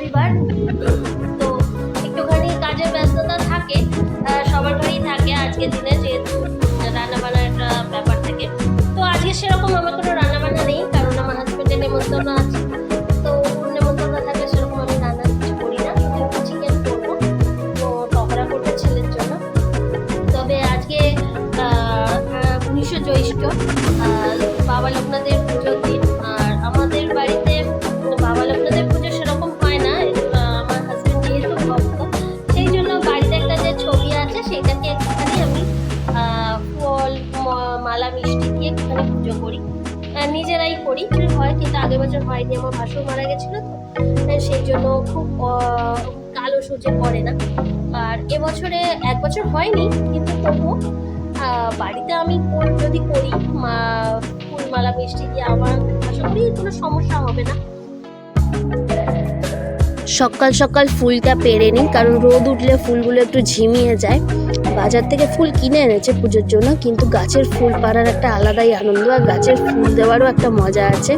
রবিবার। তো একটুখানি কাজের ব্যস্ততা থাকে সবার ঘরেই থাকে আজকে দিনে যেহেতু রান্নাবান্নার একটা ব্যাপার থাকে। তো আজকে সেরকম আমার কোনো রান্নাবান্না নেই, কারণ আমার হাজব্যান্ডের নেমন্তন্ন আছে। তো নেমন্তন্ন থাকে সেরকম আমি রান্না কিছু করি না চিকেন করব তো টকরা করব ছেলের জন্য। তবে আজকে উনিশশো জ্যৈষ্ঠ বাবা লোকনাথের হয়নি, আমার ভাসুর মারা গেছিল তো। সেই জন্য খুব কালো সূর্যে পড়ে না। আর এবছরে এক বছর হয়নি, কিন্তু তবুও বাড়িতে আমি যদি করি, মা- ফুলমালা, মিষ্টি দিয়ে আমার আশা করি কোনো সমস্যা হবে না। সকাল সকাল ফুলটা পেরে নিই, কারণ রোদ উঠলে ফুলগুলো একটু ঝিমিয়ে যায়। বাজার থেকে ফুল কিনে এনেছে পুজোর জন্য, কিন্তু গাছের ফুল পাড়ার একটা আলাদাই আনন্দ, আর গাছের ফুল দেওয়ারও একটা মজা আছে।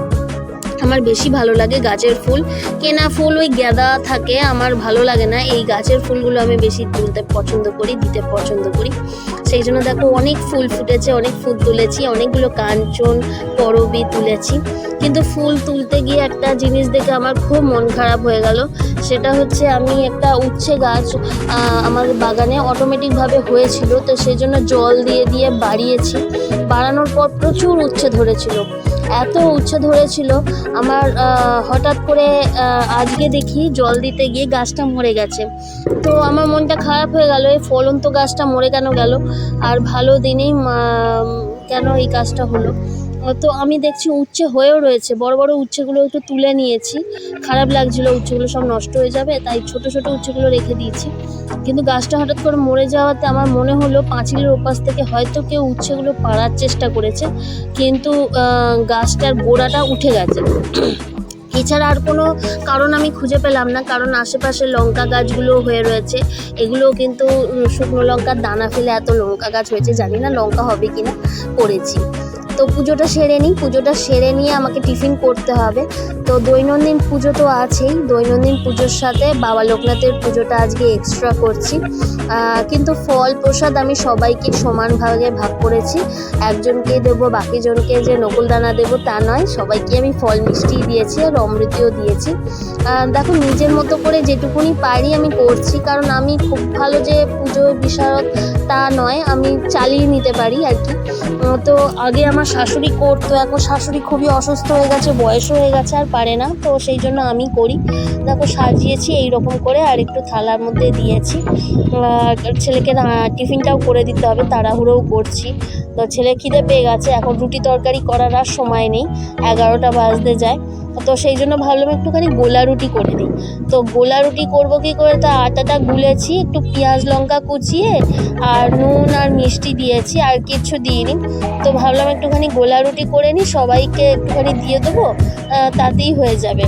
আমার বেশি ভালো লাগে গাছের ফুল। কেনা ফুল ওই গাঁদা থাকে, আমার ভালো লাগে না। এই গাছের ফুলগুলো আমি বেশি তুলতে পছন্দ করি, দিতে পছন্দ করি। সেই জন্য দেখো, অনেক ফুল ফুটেছে, অনেক ফুল তুলেছি, অনেকগুলো কাঞ্চন করবি তুলেছি। কিন্তু ফুল তুলতে গিয়ে একটা জিনিস দেখে আমার খুব মন খারাপ হয়ে গেল। সেটা হচ্ছে আমি একটা উচ্ছে গাছ আমার বাগানে অটোমেটিকভাবে হয়েছিল। তো সেই জন্য জল দিয়ে দিয়ে বাড়িয়েছি। বাড়ানোর পর প্রচুর উচ্ছে ধরেছিল। এত উচ্ছে ধরেছিল। আমার হঠাৎ করে আজকে দেখি জল দিতে গিয়ে গাছটা মরে গেছে। তো আমার মনটা খারাপ হয়ে গেল, এই ফলন্ত গাছটা মরে কেন গেল? আর ভালো দিনেই কেন এই কাজটা হলো? তো আমি দেখছি উচ্ছে হয়েও রয়েছে। বড় বড় উচ্ছেগুলো একটু তুলে নিয়েছি। খারাপ লাগছিল, উচ্ছেগুলো সব নষ্ট হয়ে যাবে, তাই ছোট ছোট উচ্ছেগুলো রেখে দিয়েছি। কিন্তু গাছটা হঠাৎ করে মরে যাওয়াতে আমার মনে হলো পাঁচিলের ওপাশ থেকে হয়তো কেউ উচ্ছেগুলো পাড়ার চেষ্টা করেছে, কিন্তু গাছটার গোড়াটা উঠে গেছে। এছাড়া আর কোনো কারণ আমি খুঁজে পেলাম না, কারণ আশেপাশে লঙ্কা গাছগুলো হয়ে রয়েছে। এগুলো কিন্তু শুকনো লঙ্কার দানা ফেলে এত লঙ্কা গাছ হয়েছে, জানি না লঙ্কা হবে কিনা, করেছি। তো পুজোটা সেরে নিই পুজোটা সেরে নিয়ে আমাকে টিফিন করতে হবে। তো দৈনন্দিন পুজো তো আছেই। দৈনন্দিন পুজোর সাথে বাবা লোকনাথের পুজোটা আজকে এক্সট্রা করছি। কিন্তু ফল প্রসাদ আমি সবাইকে সমানভাবে ভাগ করেছি। একজনকে দেবো, বাকিজনকে যে নকুলদানা দেবো তা নয়, সবাইকে আমি ফল মিষ্টি দিয়েছি আর অমৃতিও দিয়েছি। দেখো নিজের মতো করে যেটুকুনি পারি আমি করছি, কারণ আমি খুব ভালো যে পুজো বিশারদ তা নয়, আমি চালিয়ে নিতে পারি আর কি। তো আগে আমার শাশুড়ি করতো, এখন শাশুড়ি খুবই অসুস্থ হয়ে গেছে বয়স হয়ে গেছে, আর পারে না, তো সেই জন্য আমি করি। দেখো, সাজিয়েছি এই রকম করে আর একটু থালার মধ্যে দিয়েছি। ছেলেকে টিফিনটাও করে দিতে হবে, তাড়াহুড়োও করছি। তো ছেলে খিদে পেয়ে গেছে, এখন রুটি তরকারি করার আর সময় নেই, এগারোটা বাজতে যায়। তো সেই জন্য ভাবলাম একটুখানি গোলা রুটি করে দিই। তো গোলা রুটি করব কি করে? তা আটাটা গুলেছি, একটু পেঁয়াজ লঙ্কা কুচিয়ে আর নুন আর মিষ্টি দিয়েছি, আর কিছু দিইনি। তো ভাবলাম একটুখানি গোলা রুটি করে নিই, সবাইকে একটুখানি দিয়ে দেবো তাতেই হয়ে যাবে।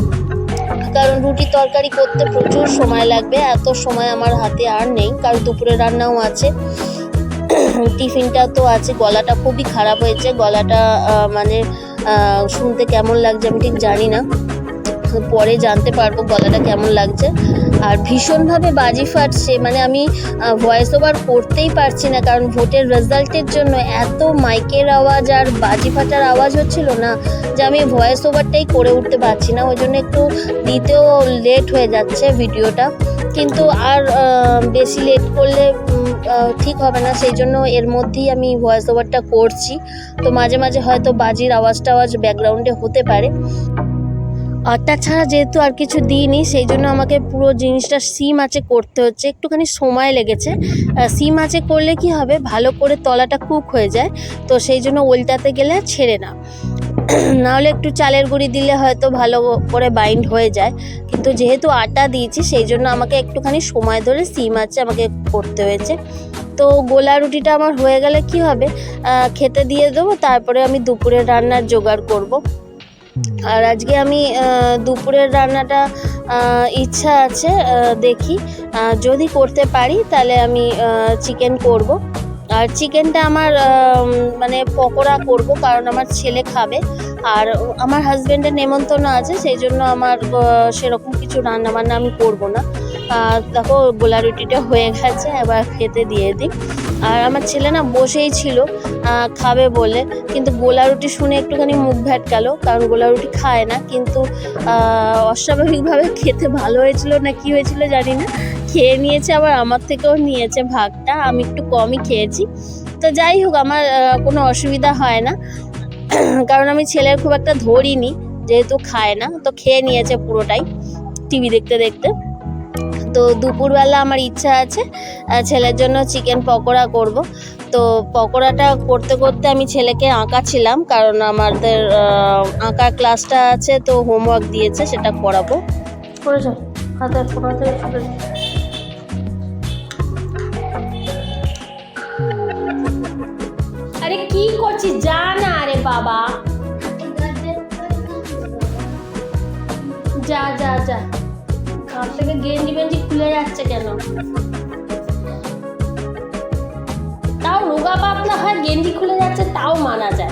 কারণ রুটি তরকারি করতে প্রচুর সময় লাগবে, এত সময় আমার হাতে আর নেই, কারণ দুপুরে রান্নাও আছে। টিফিনটা তো আছে, গলাটা খুবই খারাপ হয়েছে, গলাটা মানে শুনতে কেমন লাগছে আমি ঠিক জানি না। পরে জানতে পারব গলাটা কেমন লাগছে। আর ভীষণভাবে বাজি ফাটছে মানে আমি ভয়েস ওভার করতেই পারছি না, কারণ ভোটের রেজাল্টের জন্য এত মাইকের আওয়াজ আর বাজি ফাটার আওয়াজ হচ্ছিল না যে আমি ভয়েস ওভারটাই করে উঠতে পারছি না। ওই জন্য একটু দিতেও লেট হয়ে যাচ্ছে ভিডিওটা কিন্তু আর বেশি লেট করলে ঠিক হবে না। সেই জন্য এর মধ্যেই আমি ভয়েস ওভারটা করছি। তো মাঝে মাঝে হয়তো বাজির আওয়াজ টাওয়াজ ব্যাকগ্রাউন্ডে হতে পারে। আর তাছাড়া যেহেতু আর কিছু দিইনি, সেই জন্য আমাকে পুরো জিনিসটা সিম আছে করতে হচ্ছে। একটুখানি সময় লেগেছে। সিম আছে করলে কি হবে? ভালো করে তলাটা কুক হয়ে যায়। তো সেই জন্য ওলটাতে গেলে ছেড়ে না। নাহলে একটু চালের গুঁড়ি দিলে হয়তো ভালো করে বাইন্ড হয়ে যায়। কিন্তু যেহেতু আটা দিয়েছি, সেই জন্য আমাকে একটুখানি সময় ধরে সিম আছে আমাকে করতে হয়েছে। তো গোলা রুটিটা আমার হয়ে গেলে কি হবে? খেতে দিয়ে দেবো, তারপরে আমি দুপুরের রান্নার জোগাড় করব। আর আজকে আমি দুপুরের রান্নাটা ইচ্ছা আছে দেখি। যদি করতে পারি, তাহলে আমি চিকেন করব। আর চিকেনটা আমার মানে পকোড়া করব, কারণ আমার ছেলে খাবে। আর আমার হাজব্যান্ডের নেমন্তন্ন আছে, সেই জন্য আমার সেরকম কিছু রান্নাবান্না আমি করব না। দেখো, গোলা রুটিটা হয়ে গেছে, এবার খেতে দিয়ে দিই। আর আমার ছেলে না বসেই ছিল খাবে বলে, কিন্তু গোলা রুটি শুনে একটুখানি মুখ ভ্যাটকালো, কারণ গোলা রুটি খায় না, কিন্তু অস্বাভাবিকভাবে খেতে ভালো হয়েছিল না কি হয়েছিল জানি না। খেয়ে নিয়েছে, আবার আমার থেকেও নিয়েছে ভাগটা আমি একটু কমই খেয়েছি। তো যাই হোক, আমার কোনো অসুবিধা হয় না। কারণ আমি ছেলের খুব একটা ধরিনি, যেহেতু খায় না, তো খেয়ে নিয়েছে পুরোটাই, টিভি দেখতে দেখতে। তো দুপুরবেলা আমার ইচ্ছা আছে ছেলের জন্য চিকেন পকোড়া করব। তো পকোড়াটা করতে করতে আমি ছেলেকে আঁকাছিলাম কারণ আমাদের আঁকা ক্লাসটা আছে, তো হোমওয়ার্ক দিয়েছে, সেটা করাবো। আরে কি করছিস? যা গেঞ্জি বেঞ্জি খুলে যাচ্ছে কেন? তাও রোগা পাতলা হয় গেঞ্জি খুলে যাচ্ছে, তাও মানা যায়।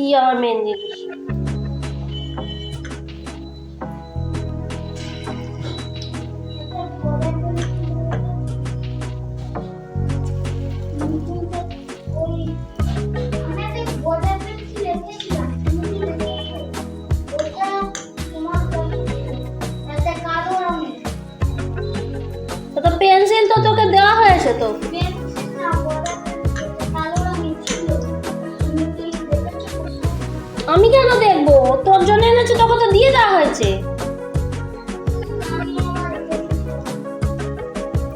কি আমার মেন জিনিস? পেন্সিল তো তোকে দেওয়া হয়েছে তো। কেন দেখব? তোর জন্য এনেছে তখন তো দিয়ে দেওয়া হয়েছে।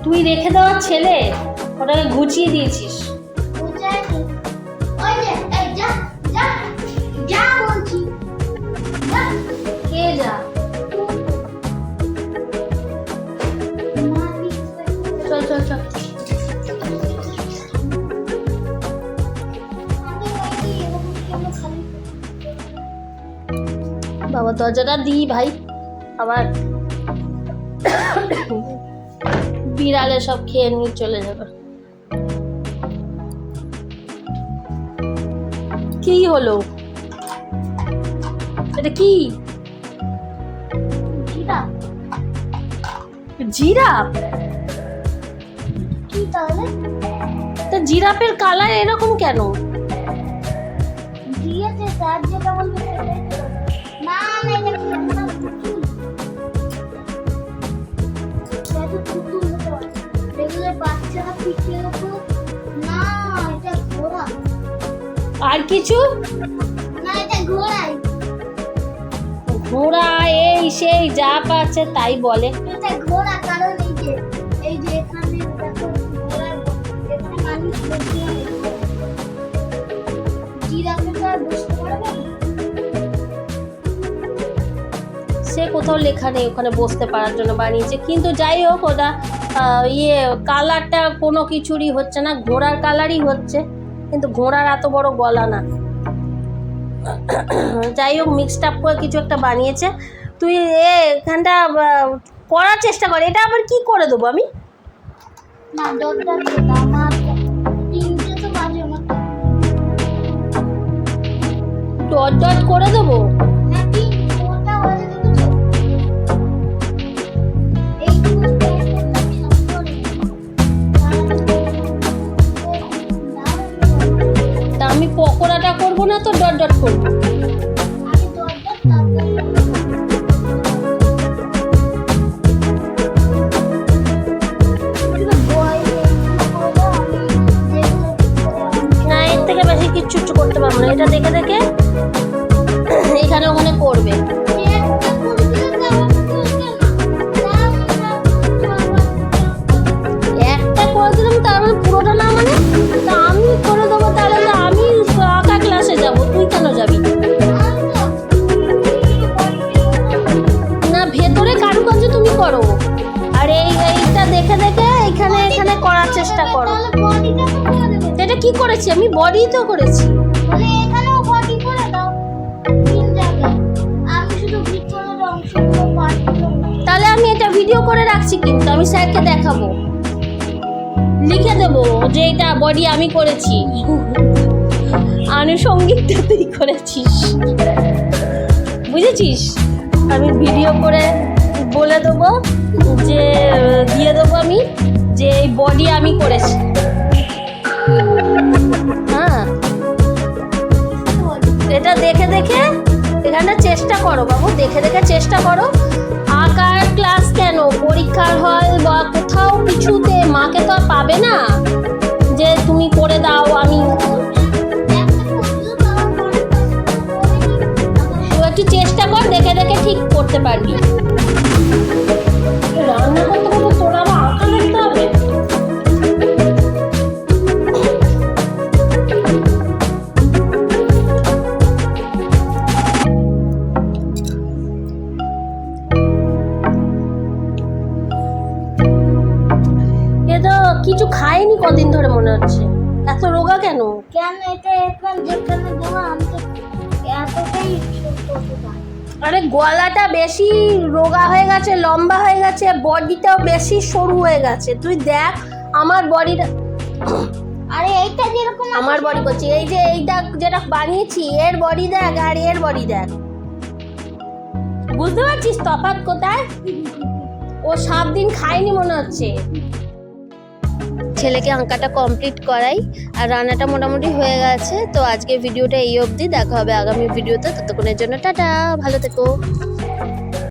তুই রেখে দেওয়ার ছেলে, ওটাকে গুছিয়ে দিয়েছিস। দরজাটা দিই ভাই। আবার বিড়ালে সব খেয়ে নিয়ে চলে যাবে। কি হলো? এটা কি? জিরাফ কি তাহলে? তা জিরাফের কালার এরকম কেন? আর কিছু? ঘোড়া এই সেই যা পাচ্ছে তাই বলে। ঘোড়া কারণ এই যে এই যে এখানে মানুষ সে কোথাও লেখা নেই ওখানে বসতে পারার জন্য বানিয়েছে। কিন্তু যাই হোক ওটা ইয়ে কালারটা কোনো কিছুরই হচ্ছে না ঘোড়ার কালারই হচ্ছে। কিন্তু ঘোড়ার এত বড় গলা না। যাই হোক মিক্সড আপ করে কিছু একটা বানিয়েছে। তুই এ এখানটা করার চেষ্টা কর। এটা আবার কি করে দেবো আমি? ডট ডট করে দেবো? ডট করব চেষ্টা করো। এটা কি করেছি? আমি বডি তো করেছি। তাহলে আমি এটা ভিডিও করে রাখছি কিন্তু আমি স্যারকে দেখাবো। লিখে দেবো যে এটা বডি আমি করেছি। আনুষঙ্গিকটা তুই করেছিস। বুঝেছিস? আমি ভিডিও করে বলে দেবো যে দিয়ে দেবো আমি। যে এই বডি আমি করেছি। হ্যাঁ। এটা দেখে দেখে এখানটা চেষ্টা করো বাবু, দেখে দেখে চেষ্টা করো। আঁকার ক্লাস কেন? পরীক্ষার হল বা কোথাও কিছুতে মাকে তো আর পাবে না। খায়নি কদিন ধরে মনে হচ্ছে। এত রোগা কেন? কেন এটা এখন যেখানে দেওয়া আমি তো এতটাই আরে গলাটা বেশি রোগা হয়ে গেছে লম্বা হয়ে গেছে বডিটাও বেশি সরু হয়ে গেছে। তুই দেখ আমার বডিটা আরে এইটা যেরকম আমার বডি বলছি এই যে এইটা যেটা বানিয়েছি এর বডি দেখ আর এর বডি দেখ। বুঝতে পারছিস তফাৎ কোথায়? ও সাত দিন খায়নি মনে হচ্ছে। ছেলেকে আঁকাটা কমপ্লিট করাই, আর রান্নাটা মোটামুটি হয়ে গেছে। তো আজকে ভিডিওটা এই অবধি। দেখা হবে আগামী ভিডিওতে ততক্ষণের জন্য টাটা। ভালো থেকো।